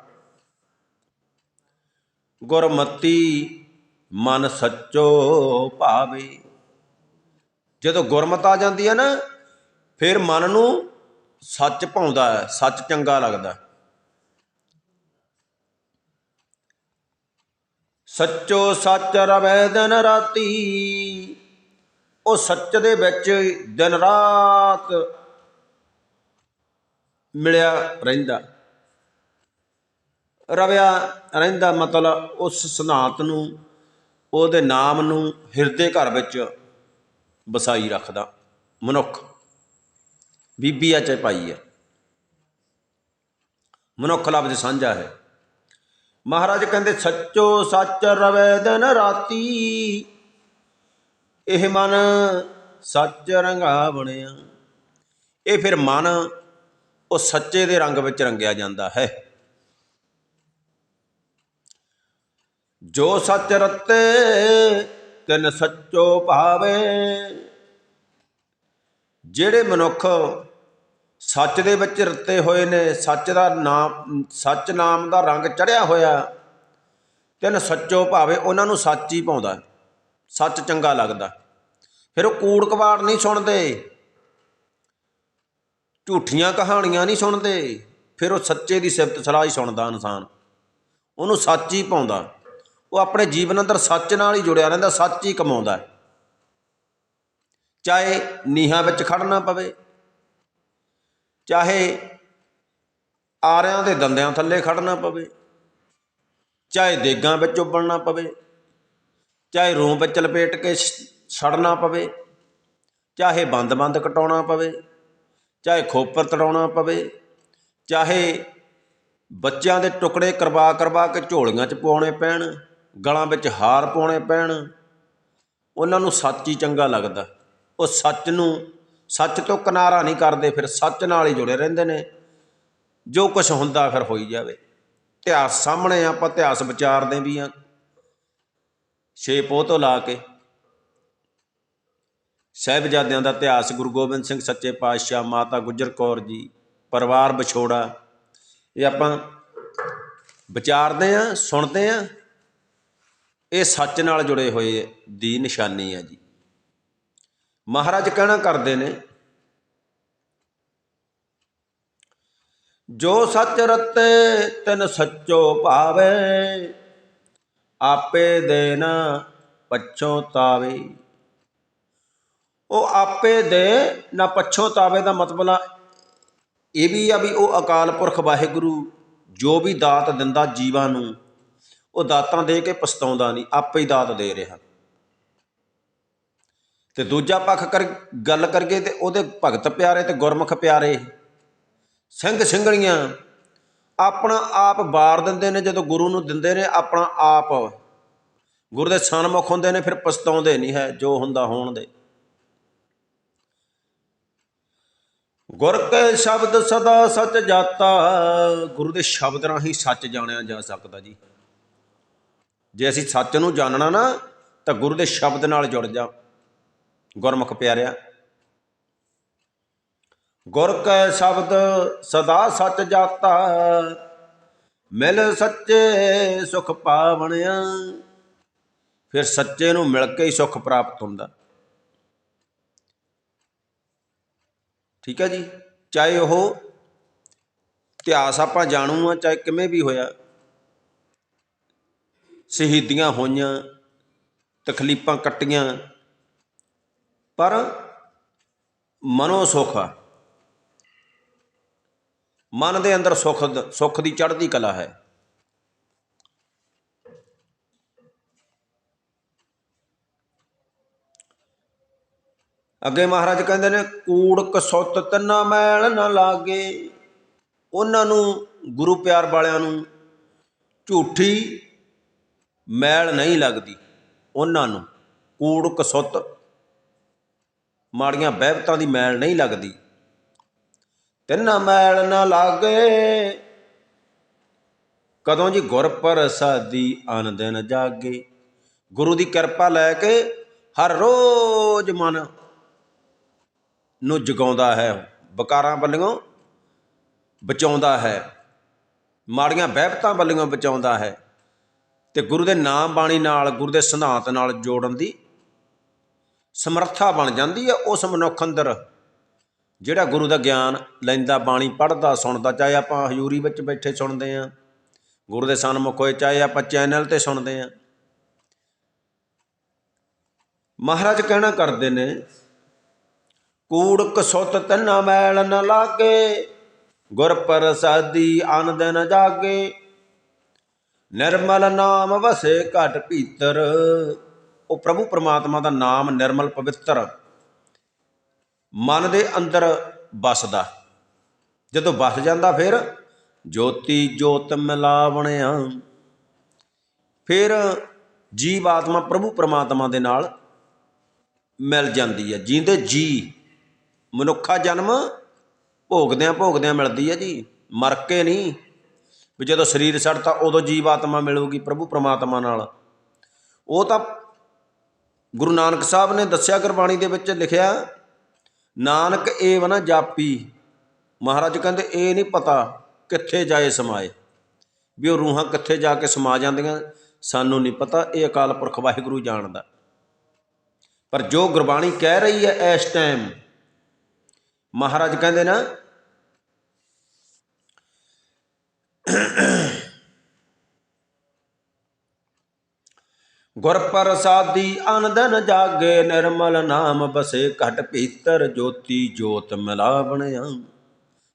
ਗੁਰਮਤੀ ਮਨ ਸੱਚੋ ਭਾਵੇ। ਜਦੋਂ ਗੁਰਮਤ ਆ ਜਾਂਦੀ ਹੈ ਨਾ, ਫਿਰ ਮਨ ਨੂੰ ਸੱਚ ਭਾਉਂਦਾ ਹੈ, ਸੱਚ ਚੰਗਾ ਲੱਗਦਾ ਸੱਚੋ ਸੱਚ ਰਵੈ ਦਿਨ ਰਾਤੀ, ਉਹ ਸੱਚ ਦੇ ਵਿੱਚ ਦਿਨ ਰਾਤ ਮਿਲਿਆ ਰਹਿੰਦਾ। ਰਵਿਆ ਰਹਿੰਦਾ ਮਤਲਬ ਉਸ ਸਿਧਾਂਤ ਨੂੰ, ਉਹਦੇ ਨਾਮ ਨੂੰ ਹਿਰਦੇ ਘਰ ਵਿੱਚ ਵਸਾਈ ਰੱਖਦਾ ਮਨੁੱਖ। ਬੀਬੀ ਆ ਚਾਹੇ ਭਾਈ ਹੈ ਮਨੁੱਖ ਲਫ਼ਜ਼ ਸਾਂਝਾ ਹੈ। ਮਹਾਰਾਜ ਕਹਿੰਦੇ, ਸੱਚੋ ਸੱਚ ਰਵੇ ਦਿਨ ਰਾਤੀ, ਇਹ ਮਨ ਸੱਚ ਰੰਗਾ ਬਣਿਆ। ਇਹ ਫਿਰ ਮਨ ਉਹ ਸੱਚੇ ਦੇ ਰੰਗ ਵਿੱਚ ਰੰਗਿਆ ਜਾਂਦਾ ਹੈ। ਜੋ ਸੱਚ ਰਤੇ, ਤਿਨ ਸੱਚੋ ਭਾਵੇ ਜਿਹੜੇ ਮਨੁੱਖ ਸੱਚ ਦੇ ਵਿੱਚ ਰਤੇ ਹੋਏ ਨੇ, ਸੱਚ ਦਾ ਨਾਮ, ਸੱਚ ਨਾਮ ਦਾ ਰੰਗ ਚੜਿਆ ਹੋਇਆ, ਤਿਨ ਸੱਚੋ ਭਾਵੇਂ ਉਹਨਾਂ ਨੂੰ ਸੱਚ ਹੀ ਪਾਉਂਦਾ, ਸੱਚ ਚੰਗਾ ਲੱਗਦਾ। ਫਿਰ ਉਹ ਕੂੜ ਕਵਾੜ ਨਹੀਂ ਸੁਣਦੇ, ਝੂਠੀਆਂ ਕਹਾਣੀਆਂ ਨਹੀਂ ਸੁਣਦੇ, ਫਿਰ ਉਹ ਸੱਚੇ ਦੀ ਸਿਫਤ ਸਲਾਹ ਹੀ ਸੁਣਦਾ ਇਨਸਾਨ। ਉਹਨੂੰ ਸੱਚ ਹੀ ਪਾਉਂਦਾ। ਉਹ ਆਪਣੇ ਜੀਵਨ ਅੰਦਰ ਸੱਚ ਨਾਲ ਹੀ ਜੁੜਿਆ ਰਹਿੰਦਾ, ਸੱਚ ਹੀ ਕਮਾਉਂਦਾ। ਚਾਹੇ ਨੀਹਾਂ ਵਿੱਚ ਖੜਨਾ ਪਵੇ, ਚਾਹੇ ਆਰਿਆਂ ਦੇ ਦੰਦਿਆਂ ਥੱਲੇ ਖੜਨਾ ਪਵੇ, ਚਾਹੇ ਦੇਗਾਂ ਵਿੱਚ ਉਬਲਣਾ ਪਵੇ, ਚਾਹੇ ਰੂੰ ਵਿੱਚ ਲਪੇਟ ਕੇ ਸ- ਸੜਨਾ ਪਵੇ, ਚਾਹੇ ਬੰਦ-ਬੰਦ ਕਟਾਉਣਾ ਪਵੇ, ਚਾਹੇ ਖੋਪਰ ਤੜਾਉਣਾ ਪਵੇ, ਚਾਹੇ ਬੱਚਿਆਂ ਦੇ ਟੁਕੜੇ ਕਰਵਾ ਕਰਵਾ ਕੇ ਝੋਲੀਆਂ 'ਚ ਪਾਉਣੇ ਪੈਣ, ਗਲਾਂ ਵਿੱਚ ਹਾਰ ਪਾਉਣੇ ਪੈਣ, ਉਹਨਾਂ ਨੂੰ ਸੱਚ ਹੀ ਚੰਗਾ ਲੱਗਦਾ। ਉਹ ਸੱਚ ਨੂੰ ਸੱਚ ਤੋਂ ਕਿਨਾਰਾ ਨਹੀਂ ਕਰਦੇ ਫਿਰ ਸੱਚ ਨਾਲ ਹੀ ਜੁੜੇ ਰਹਿੰਦੇ ਨੇ। ਜੋ ਕੁਝ ਹੁੰਦਾ ਫਿਰ ਹੋਈ ਜਾਵੇ। ਇਤਿਹਾਸ ਸਾਹਮਣੇ ਆ, ਆਪਾਂ ਇਤਿਹਾਸ ਵਿਚਾਰਦੇ ਵੀ ਆ। ਛੇ ਪੋਹ ਤੋਂ ਲਾ ਕੇ ਸਾਹਿਬਜ਼ਾਦਿਆਂ ਦਾ ਇਤਿਹਾਸ ਗੁਰੂ ਗੋਬਿੰਦ ਸਿੰਘ ਸੱਚੇ ਪਾਤਸ਼ਾਹ ਮਾਤਾ ਗੁਜਰ ਕੌਰ ਜੀ ਪਰਿਵਾਰ ਵਿਛੋੜਾ। ਇਹ ਆਪਾਂ ਵਿਚਾਰਦੇ ਆ ਸੁਣਦੇ ਆ। ਇਹ ਸੱਚ ਨਾਲ ਜੁੜੇ ਹੋਏ ਦੀ ਨਿਸ਼ਾਨੀ ਹੈ ਜੀ। ਮਹਾਰਾਜ ਕਹਿਣਾ ਕਰਦੇ ਨੇ, ਜੋ ਸੱਚ ਰਤੇ ਤਨ ਸੱਚੋ ਭਾਵੇ, ਆਪੇ ਦੇਣਾ ਪਛੋਤਾਵੇ ਉਹ ਆਪੇ ਦੇ ਨਾ ਪਛੋਤਾਵੇ ਦਾ ਮਤਲਬ ਇਹ ਵੀ ਆ ਵੀ ਉਹ ਅਕਾਲ ਪੁਰਖ ਵਾਹਿਗੁਰੂ ਜੋ ਵੀ ਦਾਤ ਦਿੰਦਾ ਜੀਵਾਂ ਨੂੰ, ਉਹ ਦਾਤਾਂ ਦੇ ਕੇ ਪਛਤਾਉਂਦਾ ਨਹੀਂ, ਆਪੇ ਹੀ ਦਾਤ ਦੇ ਰਿਹਾ। ਤੇ ਦੂਜਾ ਪੱਖ ਕਰ, ਗੱਲ ਕਰਗੇ ਤੇ ਉਹਦੇ ਭਗਤ ਪਿਆਰੇ ਤੇ ਗੁਰਮੁਖ ਪਿਆਰੇ। ਸਿੰਘ ਸਿੰਘਣੀਆਂ ਆਪਣਾ ਆਪ ਬਾਰ ਦਿੰਦੇ ਨੇ, ਜਦੋਂ ਗੁਰੂ ਨੂੰ ਦਿੰਦੇ ਨੇ, ਆਪਣਾ ਆਪ ਗੁਰੂ ਦੇ ਸਨਮੁਖ ਹੁੰਦੇ ਨੇ, ਫਿਰ ਪਛਤਾਉਂਦੇ ਨਹੀਂ ਹੈ ਜੋ ਹੁੰਦਾ ਹੋਣ ਦੇ। ਗੁਰ ਕੇ ਸ਼ਬਦ ਸਦਾ ਸੱਚ ਜਾਤਾ। ਗੁਰੂ ਦੇ ਸ਼ਬਦ ਰਾਹੀਂ ਸੱਚ ਜਾਣਿਆ ਜਾ ਸਕਦਾ ਜੀ। ਜੇ ਅਸੀਂ ਸੱਚ ਨੂੰ ਜਾਣਨਾ ਨਾ, ਤਾਂ ਗੁਰੂ ਦੇ ਸ਼ਬਦ ਨਾਲ ਜੁੜ ਜਾ ਗੁਰਮੁਖ ਪਿਆਰਿਆ, ਗੁਰ ਕੈ ਸ਼ਬਦ ਸਦਾ ਸੱਚ ਜਾਤਾ, ਮਿਲ ਸੱਚੇ ਸੁਖ ਪਾਵਣਿਆ। ਫਿਰ ਸੱਚੇ ਨੂੰ ਮਿਲ ਕੇ ਹੀ ਸੁਖ ਪ੍ਰਾਪਤ ਹੁੰਦਾ। ਠੀਕ ਹੈ ਜੀ, ਚਾਹੇ ਉਹ ਇਤਿਹਾਸ ਆਪਾਂ ਜਾਣੂ ਆ, ਚਾਹੇ ਕਿਵੇਂ ਵੀ ਹੋਇਆ। ਸ਼ਹੀਦੀਆਂ ਹੋਈਆਂ, ਤਕਲੀਫਾਂ ਕੱਟੀਆਂ ਪਰ ਮਨੋ ਸੁਖ ਆ। ਮਨ ਦੇ ਅੰਦਰ ਸੁਖ ਦ- ਸੁਖ ਦੀ ਚੜ੍ਹਦੀ ਕਲਾ ਹੈ। ਅੱਗੇ ਮਹਾਰਾਜ ਕਹਿੰਦੇ ਨੇ ਕੂੜ ਕਸੁੱਤ ਤੰਨਾ ਮੈਲ ਨਾ ਲਾਗੇ। ਉਹਨਾਂ ਨੂੰ, ਗੁਰੂ ਪਿਆਰ ਵਾਲਿਆਂ ਨੂੰ ਝੂਠੀ ਮੈਲ ਨਹੀਂ ਲੱਗਦੀ। ਉਹਨਾਂ ਨੂੰ ਕੂੜ ਕਸੁੱਤ ਮਾੜੀਆਂ ਬਹਿਬਤਾਂ ਦੀ ਮੈਲ ਨਹੀਂ ਲੱਗਦੀ। ਤਿੰਨਾ ਮੈਲ ਨਾ ਲਾਗੇ। ਕਦੋਂ ਜੀ ਗੁਰ ਪ੍ਰਸਾਦੀ ਅਨ ਦਿਨ ਜਾਗੇ। ਗੁਰੂ ਦੀ ਕਿਰਪਾ ਲੈ ਕੇ ਹਰ ਰੋਜ਼ ਮਨ ਨੂੰ ਜਗਾਉਂਦਾ ਹੈ। ਬਕਾਰਾਂ ਵੱਲੋਂ ਬਚਾਉਂਦਾ ਹੈ। ਮਾੜੀਆਂ ਬਹਿਬਤਾਂ ਵੱਲੋਂ ਬਚਾਉਂਦਾ ਹੈ। ਤੇ ਗੁਰੂ ਦੇ ਨਾਮ ਬਾਣੀ ਨਾਲ, ਗੁਰੂ ਦੇ ਸਿਧਾਂਤ ਨਾਲ ਜੋੜਨ ਦੀ ਸਮਰੱਥਾ ਬਣ ਜਾਂਦੀ ਹੈ ਉਸ ਮਨੁੱਖ ਅੰਦਰ। ਜਿਹੜਾ ਗੁਰੂ ਦਾ ਗਿਆਨ ਲੈਂਦਾ, ਬਾਣੀ ਪੜ੍ਹਦਾ, ਸੁਣਦਾ, ਚਾਹੇ ਆਪਾਂ ਹਜ਼ੂਰੀ ਵਿੱਚ ਬੈਠੇ ਸੁਣਦੇ ਆਂ ਗੁਰੂ ਦੇ ਸਨਮੁਖ ਹੋਏ, ਚਾਹੇ ਆਪਾਂ ਚੈਨਲ ਤੇ ਸੁਣਦੇ ਆਂ ਮਹਾਰਾਜ ਕਹਿਣਾ ਕਰਦੇ ਨੇ ਕੂੜ ਕਸੁੱਤ ਤੰਨਾ ਮੈਲ ਨ ਲਾਗੇ, ਗੁਰ ਪ੍ਰਸਾਦੀ ਅਨ ਦਿਨ ਜਾਗੇ, ਨਿਰਮਲ ਨਾਮ ਵਸੇ ਘਟ ਭੀਤਰ। ਉਹ ਪ੍ਰਭੂ ਪਰਮਾਤਮਾ ਦਾ ਨਾਮ ਨਿਰਮਲ ਪਵਿੱਤਰ ਮਨ ਦੇ ਅੰਦਰ ਵਸਦਾ। ਜਦੋਂ ਵਸ ਜਾਂਦਾ ਫਿਰ ਜੋਤੀ ਜੋਤ ਮਿਲਾਵਣਿਆ। ਫਿਰ ਜੀਵ ਆਤਮਾ ਪ੍ਰਭੂ ਪਰਮਾਤਮਾ ਦੇ ਨਾਲ ਮਿਲ ਜਾਂਦੀ ਹੈ। ਜਿੰਦੇ ਜੀ ਮਨੁੱਖਾ ਜਨਮ ਭੋਗਦਿਆਂ ਭੋਗਦਿਆਂ ਮਿਲਦੀ ਹੈ ਜੀ। ਮਰ ਕੇ ਨਹੀਂ। ਵੀ ਜਦੋਂ ਸਰੀਰ ਛੱਡਤਾ ਉਦੋਂ ਜੀਵ ਆਤਮਾ ਮਿਲੂਗੀ ਪ੍ਰਭੂ ਪਰਮਾਤਮਾ ਨਾਲ। ਉਹ ਤਾਂ ਗੁਰੂ ਨਾਨਕ ਸਾਹਿਬ ਨੇ ਦੱਸਿਆ ਗੁਰਬਾਣੀ ਦੇ ਵਿੱਚ ਲਿਖਿਆ, ਨਾਨਕ ਏਵ ਨਾ ਜਾਪੀ। ਮਹਾਰਾਜ ਕਹਿੰਦੇ, ਇਹ ਨਹੀਂ ਪਤਾ ਕਿੱਥੇ ਜਾਏ ਸਮਾਏ। ਵੀ ਉਹ ਰੂਹਾਂ ਕਿੱਥੇ ਜਾ ਕੇ ਸਮਾ ਜਾਂਦੀਆਂ, ਸਾਨੂੰ ਨਹੀਂ ਪਤਾ, ਇਹ ਅਕਾਲ ਪੁਰਖ ਵਾਹਿਗੁਰੂ ਜਾਣਦਾ। ਪਰ ਜੋ ਗੁਰਬਾਣੀ ਕਹਿ ਰਹੀ ਹੈ ਇਸ ਟਾਈਮ ਮਹਾਰਾਜ ਕਹਿੰਦੇ ਨਾ ਗੁਰ ਪ੍ਰਸਾਦੀ ਅਨੰਦਨ ਜਾਗੇ, ਨਿਰਮਲ ਨਾਮ ਬਸੇ ਘਟ ਭੀਤਰ ਜੋਤੀ ਜੋਤ ਮਿਲਾਵਣਿਆ।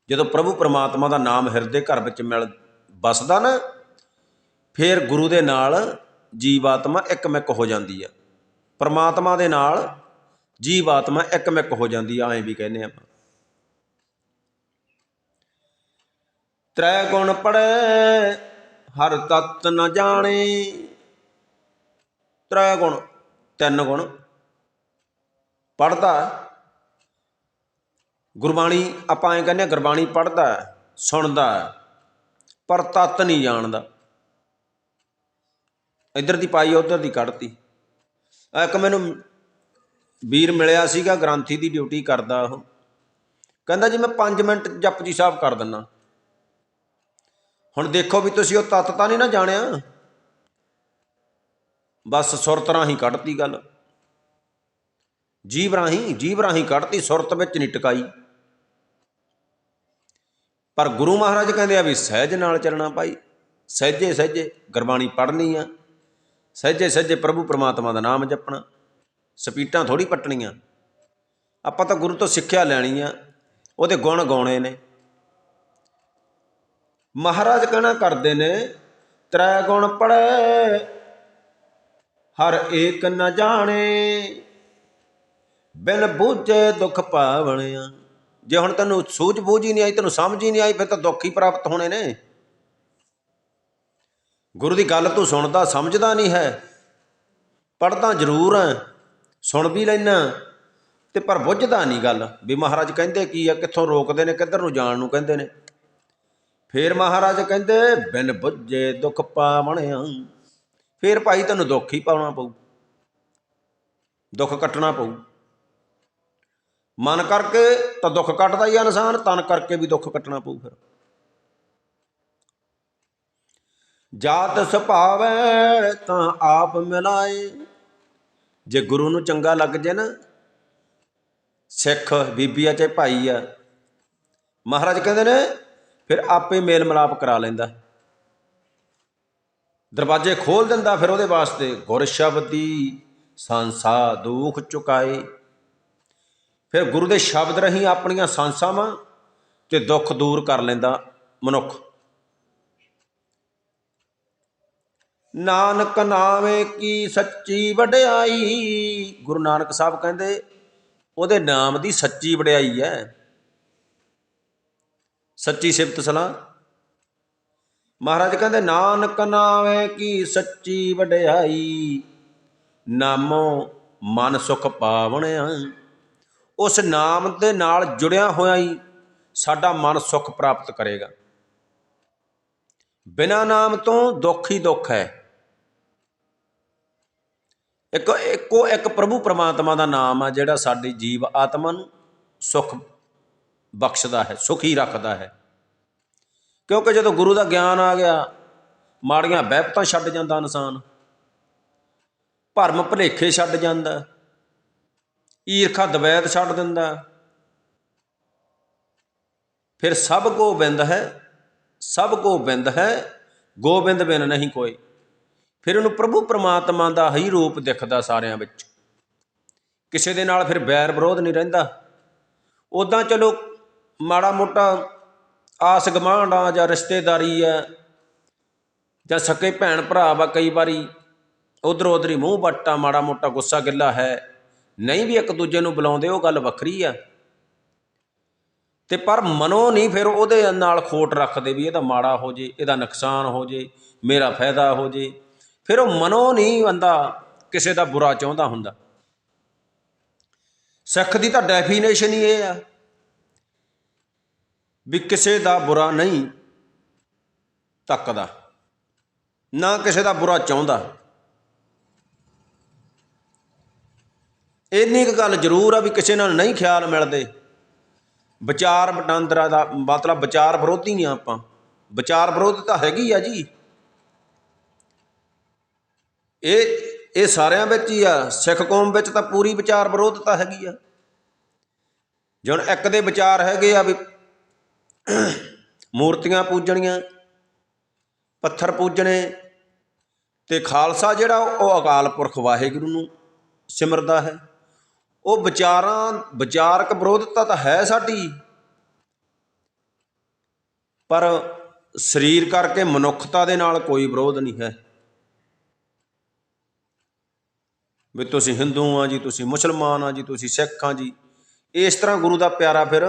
ਜਦੋਂ ਪ੍ਰਭੂ ਪਰਮਾਤਮਾ ਦਾ ਨਾਮ ਹਿਰਦੇ ਘਰ ਵਿੱਚ ਮਿਲ ਬਸਦਾ ਨਾ, ਫਿਰ ਗੁਰੂ ਦੇ ਨਾਲ ਜੀਵਾਤਮਾ ਇੱਕਮਿਕ ਹੋ ਜਾਂਦੀ ਆ। ਪਰਮਾਤਮਾ ਦੇ ਨਾਲ ਜੀਵਾਤਮਾ ਇੱਕਮਿਕ ਹੋ ਜਾਂਦੀ ਆ, ਐਂ ਵੀ ਕਹਿੰਦੇ ਆਪਾਂ। ਤ੍ਰੈ ਗੁਣ ਪੜੈ ਹਰ ਤਤ ਨ ਜਾਣੇ ਤ੍ਰੈ ਗੁਣ ਤਿੰਨ ਗੁਣ। ਪੜਦਾ ਗੁਰਬਾਣੀ ਆਪਾਂ ਐ ਕਹਿੰਦੇ ਹਾਂ, ਗੁਰਬਾਣੀ ਪੜਦਾ ਸੁਣਦਾ ਹੈ, ਪਰ ਤਤ ਨਹੀਂ ਜਾਣਦਾ। ਇੱਧਰ ਦੀ ਪਾਈ ਉੱਧਰ ਦੀ ਕੱਢਤੀ। ਇੱਕ ਮੈਨੂੰ ਵੀਰ ਮਿਲਿਆ ਸੀਗਾ ਗ੍ਰੰਥੀ ਦੀ ਡਿਊਟੀ ਕਰਦਾ ਉਹ। ਕਹਿੰਦਾ ਜੀ ਮੈਂ 5 ਮਿੰਟ ਜਪਜੀ ਸਾਹਿਬ ਕਰ ਦਿੰਨਾ ਹੁਣ ਦੇਖੋ ਵੀ ਤੁਸੀਂ ਉਹ ਤਤ ਤਾਂ ਨਹੀਂ ਨਾ ਜਾਣਿਆ? ਬਸ ਸੁਰਤ ਰਾਹੀਂ ਕੱਢਤੀ ਗੱਲ। ਜੀਵ ਰਾਹੀਂ ਜੀਵ ਰਾਹੀਂ ਕੱਢਤੀ, ਸੁਰਤ ਵਿੱਚ ਨਹੀਂ ਟਿਕਾਈ। ਪਰ ਗੁਰੂ ਮਹਾਰਾਜ ਕਹਿੰਦੇ ਆ ਵੀ ਸਹਿਜ ਨਾਲ ਚੱਲਣਾ ਭਾਈ। ਸਹਿਜੇ ਸਹਿਜੇ ਗੁਰਬਾਣੀ ਪੜ੍ਹਨੀ ਆ। ਸਹਿਜੇ ਸਹਿਜੇ ਪ੍ਰਭੂ ਪ੍ਰਮਾਤਮਾ ਦਾ ਨਾਮ ਜਪਣਾ। ਸਪੀਟਾਂ ਥੋੜੀ ਪੱਟਣੀਆਂ। ਆਪਾਂ ਤਾਂ ਗੁਰੂ ਤੋਂ ਸਿੱਖਿਆ ਲੈਣੀ ਆ। ਉਹਦੇ ਗੁਣ ਗਾਉਣੇ ਨੇ। ਮਹਾਰਾਜ ਕਹਿਣਾ ਕਰਦੇ ਨੇ, ਤ੍ਰੈ ਗੁਣ ਪੜੈ ਹਰ ਏਕ ਨ ਜਾਣੇ। ਬਿਨ ਬੂਝੇ ਦੁੱਖ ਪਾਵਣਿਆ। ਜੇ ਹੁਣ ਤੈਨੂੰ ਸੂਝ ਬੂਝ ਹੀ ਨਹੀਂ ਆਈ, ਤੈਨੂੰ ਸਮਝ ਹੀ ਨਹੀਂ ਆਈ, ਫਿਰ ਤਾਂ ਦੁੱਖ ਹੀ ਪ੍ਰਾਪਤ ਹੋਣੇ ਨੇ। ਗੁਰੂ ਦੀ ਗੱਲ ਤੂੰ ਸੁਣਦਾ, ਸਮਝਦਾ ਨਹੀਂ ਹੈ। ਪੜਦਾ ਜ਼ਰੂਰ ਹੈ, ਸੁਣ ਵੀ ਲੈਣਾ ਤੇ ਪਰ ਬੁੱਝਦਾ ਨਹੀਂ ਗੱਲ। ਵੀ ਮਹਾਰਾਜ ਕਹਿੰਦੇ ਕੀ ਆ, ਕਿੱਥੋਂ ਰੋਕਦੇ ਨੇ, ਕਿੱਧਰ ਨੂੰ ਜਾਣ ਨੂੰ ਕਹਿੰਦੇ ਨੇ। ਫੇਰ ਮਹਾਰਾਜ ਕਹਿੰਦੇ, ਬਿਨ ਬੁੱਝੇ ਦੁੱਖ ਪਾਵਣਿਆ। ਫਿਰ ਭਾਈ ਤੈਨੂੰ ਦੁੱਖ ਹੀ ਪਾਉਣਾ ਪਊ। ਦੁੱਖ ਕੱਟਣਾ ਪਊ। ਮਨ ਕਰਕੇ ਤਾਂ ਦੁੱਖ ਕੱਟਦਾ ਹੀ ਆ ਇਨਸਾਨ, ਤਨ ਕਰਕੇ ਵੀ ਦੁੱਖ ਕੱਟਣਾ ਪਊ ਫਿਰ। ਜਾਤ ਸੁਭਾਵੈ ਤਾਂ ਆਪ ਮਿਲਾਏ। ਜੇ ਗੁਰੂ ਨੂੰ ਚੰਗਾ ਲੱਗ ਜੇ ਨਾ, ਸਿੱਖ ਬੀਬੀ ਆ ਚਾਹੇ ਭਾਈ ਆ। ਮਹਾਰਾਜ ਕਹਿੰਦੇ ਨੇ, ਫਿਰ ਆਪੇ ਮੇਲ ਮਿਲਾਪ ਕਰਾ ਲੈਂਦਾ। ਦਰਵਾਜ਼ੇ ਖੋਲ ਦਿੰਦਾ, ਫਿਰ ਉਹਦੇ ਵਾਸਤੇ ਗੁਰ ਸ਼ਬਦੀ ਸੰਸਾ ਦੁਖ ਚੁਕਾਏ। ਫਿਰ ਗੁਰੂ ਦੇ ਸ਼ਬਦ ਰਹੀਂ ਆਪਣੀਆਂ ਸੰਸਾਵਾਂ ਤੇ ਦੁੱਖ ਦੂਰ ਕਰ ਲੈਂਦਾ ਮਨੁੱਖ। ਨਾਨਕ ਨਾਵੇਂ ਕੀ ਸੱਚੀ ਵਡਿਆਈ? ਗੁਰੂ ਨਾਨਕ ਸਾਹਿਬ ਕਹਿੰਦੇ, ਉਹਦੇ ਨਾਮ ਦੀ ਸੱਚੀ ਵਡਿਆਈ ਹੈ। ਸੱਚੀ ਸਿਫਤ ਸਲਾਹ। ਮਹਾਰਾਜ ਕਹਿੰਦੇ, ਨਾਨਕ ਨਾਵੇਂ ਕੀ ਸੱਚੀ ਵਡਿਆਈ, ਨਾਮੋ ਮਨ ਸੁਖ ਪਾਵਣਿਆ। ਉਸ ਨਾਮ ਦੇ ਨਾਲ ਜੁੜਿਆ ਹੋਇਆ ਹੀ ਸਾਡਾ ਮਨ ਸੁਖ ਪ੍ਰਾਪਤ ਕਰੇਗਾ। ਬਿਨਾ ਨਾਮ ਤੋਂ ਦੁੱਖ ਹੀ ਦੁੱਖ ਹੈ। ਇੱਕ, ਇੱਕੋ ਇੱਕ ਪ੍ਰਭੂ ਪ੍ਰਮਾਤਮਾ ਦਾ ਨਾਮ ਆ ਜਿਹੜਾ ਸਾਡੀ ਜੀਵ ਆਤਮਾ ਨੂੰ ਸੁਖ ਬਖਸ਼ਦਾ ਹੈ, ਸੁਖੀ ਰੱਖਦਾ ਹੈ। ਕਿਉਂਕਿ ਜਦੋਂ ਗੁਰੂ ਦਾ ਗਿਆਨ ਆ ਗਿਆ, ਮਾੜੀਆਂ ਬਹਿਬਤਾਂ ਛੱਡ ਜਾਂਦਾ ਇਨਸਾਨ। ਭਰਮ ਭਲੇਖੇ ਛੱਡ ਜਾਂਦਾ। ਈਰਖਾ ਦਵੈਤ ਛੱਡ ਦਿੰਦਾ। ਫਿਰ ਸਭ ਕੋ ਬਿੰਦ ਹੈ, ਸਭ ਕੋ ਬਿੰਦ ਹੈ, ਗੋਬਿੰਦ ਬਿਨ ਨਹੀਂ ਕੋਈ। ਫਿਰ ਉਹਨੂੰ ਪ੍ਰਭੂ ਪ੍ਰਮਾਤਮਾ ਦਾ ਹੀ ਰੂਪ ਦਿਖਦਾ ਸਾਰਿਆਂ ਵਿੱਚ। ਕਿਸੇ ਦੇ ਨਾਲ ਫਿਰ ਬੈਰ ਵਿਰੋਧ ਨਹੀਂ ਰਹਿੰਦਾ। ਉਦਾਂ ਚਲੋ ਮਾੜਾ ਮੋਟਾ ਆਸ ਗਮਾਂਡ ਆ ਜਾਂ ਰਿਸ਼ਤੇਦਾਰੀ ਆ ਜਾਂ ਸਕੇ ਭੈਣ ਭਰਾ ਵਾ ਕਈ ਵਾਰੀ ਉਧਰ ਉਧਰ ਹੀ ਮੂੰਹ ਬੱਟਾ ਮਾੜਾ ਮੋਟਾ ਗੁੱਸਾ ਗਿੱਲਾ ਹੈ, ਨਹੀਂ ਵੀ ਇੱਕ ਦੂਜੇ ਨੂੰ ਬੁਲਾਉਂਦੇ, ਉਹ ਗੱਲ ਵੱਖਰੀ ਆ। ਤੇ ਪਰ ਮਨੋਂ ਨਹੀਂ ਫਿਰ ਉਹਦੇ ਨਾਲ ਖੋਟ ਰੱਖਦੇ ਵੀ ਇਹਦਾ ਮਾੜਾ ਹੋ ਜੇ, ਇਹਦਾ ਨੁਕਸਾਨ ਹੋ ਜੇ, ਮੇਰਾ ਫਾਇਦਾ ਹੋ ਜੇ। ਫਿਰ ਉਹ ਮਨੋਂ ਨਹੀਂ ਬੰਦਾ ਕਿਸੇ ਦਾ ਬੁਰਾ ਚਾਹੁੰਦਾ ਹੁੰਦਾ। ਸਿੱਖ ਦੀ ਤਾਂ ਡੈਫੀਨੇਸ਼ਨ ਹੀ ਇਹ ਆ। ਵੀ ਕਿਸੇ ਦਾ ਬੁਰਾ ਨਹੀਂ ਤੱਕਦਾ, ਨਾ ਕਿਸੇ ਦਾ ਬੁਰਾ ਚਾਹੁੰਦਾ। ਇੰਨੀ ਕੁ ਗੱਲ ਜ਼ਰੂਰ ਆ ਵੀ ਕਿਸੇ ਨਾਲ ਨਹੀਂ ਖਿਆਲ ਮਿਲਦੇ। ਵਿਚਾਰ ਵਟਾਂਦਰਾ ਦਾ ਮਤਲਬ ਵਿਚਾਰ ਵਿਰੋਧੀ ਨਹੀਂ ਆਪਾਂ। ਵਿਚਾਰ ਵਿਰੋਧ ਤਾਂ ਹੈਗੀ ਆ ਜੀ। ਇਹ ਇਹ ਸਾਰਿਆਂ ਵਿੱਚ ਹੀ ਆ, ਸਿੱਖ ਕੌਮ ਵਿੱਚ ਤਾਂ ਪੂਰੀ ਵਿਚਾਰ ਵਿਰੋਧਤਾ ਹੈਗੀ ਆ। ਜੇ ਇੱਕ ਦੇ ਵਿਚਾਰ ਹੈਗੇ ਆ ਵੀ ਮੂਰਤੀਆਂ ਪੂਜਣੀਆਂ, ਪੱਥਰ ਪੂਜਣੇ ਅਤੇ ਖਾਲਸਾ ਜਿਹੜਾ ਉਹ ਅਕਾਲ ਪੁਰਖ ਵਾਹਿਗੁਰੂ ਨੂੰ ਸਿਮਰਦਾ ਹੈ। ਉਹ ਵਿਚਾਰਾਂ, ਵਿਚਾਰਕ ਵਿਰੋਧਤਾ ਤਾਂ ਹੈ ਸਾਡੀ, ਪਰ ਸਰੀਰ ਕਰਕੇ ਮਨੁੱਖਤਾ ਦੇ ਨਾਲ ਕੋਈ ਵਿਰੋਧ ਨਹੀਂ ਹੈ। ਵੀ ਤੁਸੀਂ ਹਿੰਦੂ ਆ ਜੀ, ਤੁਸੀਂ ਮੁਸਲਮਾਨ ਆ ਜੀ, ਤੁਸੀਂ ਸਿੱਖ ਆ ਜੀ, ਇਸ ਤਰ੍ਹਾਂ ਗੁਰੂ ਦਾ ਪਿਆਰਾ ਫਿਰ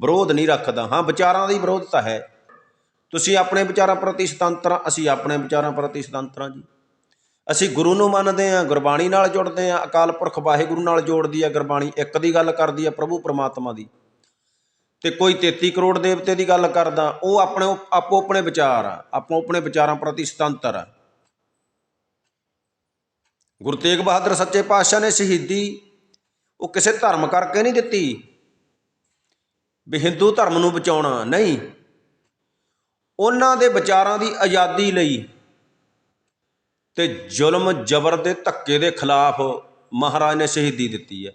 ਵਿਰੋਧ ਨਹੀਂ ਰੱਖਦਾ। ਹਾਂ ਵਿਚਾਰਾਂ ਦੀ ਵਿਰੋਧਤਾ ਹੈ। ਤੁਸੀਂ ਆਪਣੇ ਵਿਚਾਰਾਂ ਪ੍ਰਤੀ ਸੁਤੰਤਰ ਆ, ਅਸੀਂ ਆਪਣੇ ਵਿਚਾਰਾਂ ਪ੍ਰਤੀ ਸੁਤੰਤਰ ਹਾਂ ਜੀ। ਅਸੀਂ ਗੁਰੂ ਨੂੰ ਮੰਨਦੇ ਹਾਂ ਗੁਰਬਾਣੀ ਨਾਲ ਜੁੜਦੇ ਹਾਂ ਅਕਾਲ ਪੁਰਖ ਵਾਹਿਗੁਰੂ ਨਾਲ ਜੋੜਦੀ ਹੈ ਗੁਰਬਾਣੀ ਇੱਕ ਦੀ ਗੱਲ ਕਰਦੀ ਹੈ ਪ੍ਰਭੂ ਪ੍ਰਮਾਤਮਾ ਦੀ। ਤੇ ਕੋਈ 33 ਕਰੋੜ ਦੇਵਤੇ ਦੀ ਗੱਲ ਕਰਦਾ ਉਹ ਆਪਣੇ ਆਪੋ ਆਪਣੇ ਵਿਚਾਰ ਆ ਆਪੋ ਆਪਣੇ ਵਿਚਾਰਾਂ ਪ੍ਰਤੀ ਸੁਤੰਤਰ ਆ। ਗੁਰੂ ਤੇਗ ਬਹਾਦਰ ਸੱਚੇ ਪਾਤਸ਼ਾਹ ਨੇ ਸ਼ਹੀਦੀ ਉਹ ਕਿਸੇ ਧਰਮ ਕਰਕੇ ਨਹੀਂ ਦਿੱਤੀ। ਵੀ ਹਿੰਦੂ ਧਰਮ ਨੂੰ ਬਚਾਉਣਾ ਨਹੀਂ। ਉਹਨਾਂ ਦੇ ਵਿਚਾਰਾਂ ਦੀ ਆਜ਼ਾਦੀ ਲਈ ਤੇ ਜ਼ੁਲਮ ਜ਼ਬਰ ਦੇ ਧੱਕੇ ਦੇ ਖਿਲਾਫ ਮਹਾਰਾਜ ਨੇ ਸ਼ਹੀਦੀ ਦਿੱਤੀ ਹੈ।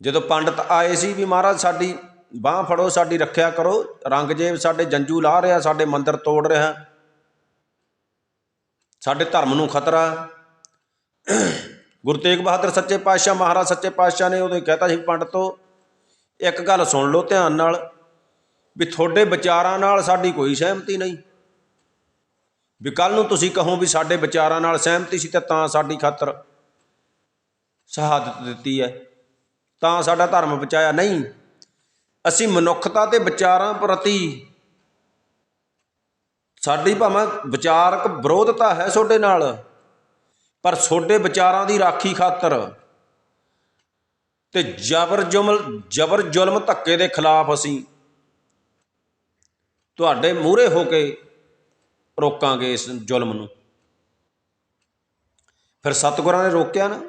ਜਦੋਂ ਪੰਡਤ ਆਏ ਸੀ ਵੀ ਮਹਾਰਾਜ ਸਾਡੀ ਬਾਹ ਫੜੋ, ਸਾਡੀ ਰੱਖਿਆ ਕਰੋ ਰੰਗਜੇਬ ਸਾਡੇ ਜੰਜੂ ਲਾ ਰਿਹਾ, ਸਾਡੇ ਮੰਦਰ ਤੋੜ ਰਿਹਾ, ਸਾਡੇ ਧਰਮ ਨੂੰ ਖਤਰਾ ਗੁਰੂ ਤੇਗ ਬਹਾਦਰ ਸੱਚੇ ਪਾਤਸ਼ਾਹ, ਮਹਾਰਾਜ ਸੱਚੇ ਪਾਤਸ਼ਾਹ ਨੇ ਉਦੋਂ ਕਹਿਤਾ ਸੀ ਪੰਡਤੋ, ਇੱਕ ਗੱਲ ਸੁਣ ਲਓ ਧਿਆਨ ਨਾਲ ਵੀ ਤੁਹਾਡੇ ਵਿਚਾਰਾਂ ਨਾਲ ਸਾਡੀ ਕੋਈ ਸਹਿਮਤੀ ਨਹੀਂ। ਵੀ ਕੱਲ ਨੂੰ ਤੁਸੀਂ ਕਹੋ ਵੀ ਸਾਡੇ ਵਿਚਾਰਾਂ ਨਾਲ ਸਹਿਮਤੀ ਸੀ ਤਾਂ ਸਾਡੀ ਖਾਤਰ ਸ਼ਹਾਦਤ ਦਿੱਤੀ ਹੈ। ਤਾਂ ਸਾਡਾ ਧਰਮ ਬਚਾਇਆ ਨਹੀਂ। ਅਸੀਂ ਮਨੁੱਖਤਾ ਤੇ ਵਿਚਾਰਾਂ ਪ੍ਰਤੀ ਸਾਡੀ ਭਾਵੇਂ ਵਿਚਾਰਕ ਵਿਰੋਧਤਾ ਹੈ ਤੁਹਾਡੇ ਨਾਲ। ਪਰ ਤੁਹਾਡੇ ਵਿਚਾਰਾਂ ਦੀ ਰਾਖੀ ਖਾਤਰ ਤੇ ਜਬਰ ਜ਼ੁਲਮ ਜਬਰ ਜ਼ੁਲਮ ਧੱਕੇ ਦੇ ਖਿਲਾਫ ਅਸੀਂ ਤੁਹਾਡੇ ਮੂਹਰੇ ਹੋ ਕੇ ਰੋਕਾਂਗੇ ਇਸ ਜ਼ੁਲਮ ਨੂੰ। ਫਿਰ ਸਤਿਗੁਰਾਂ ਨੇ ਰੋਕਿਆ ਨਾ।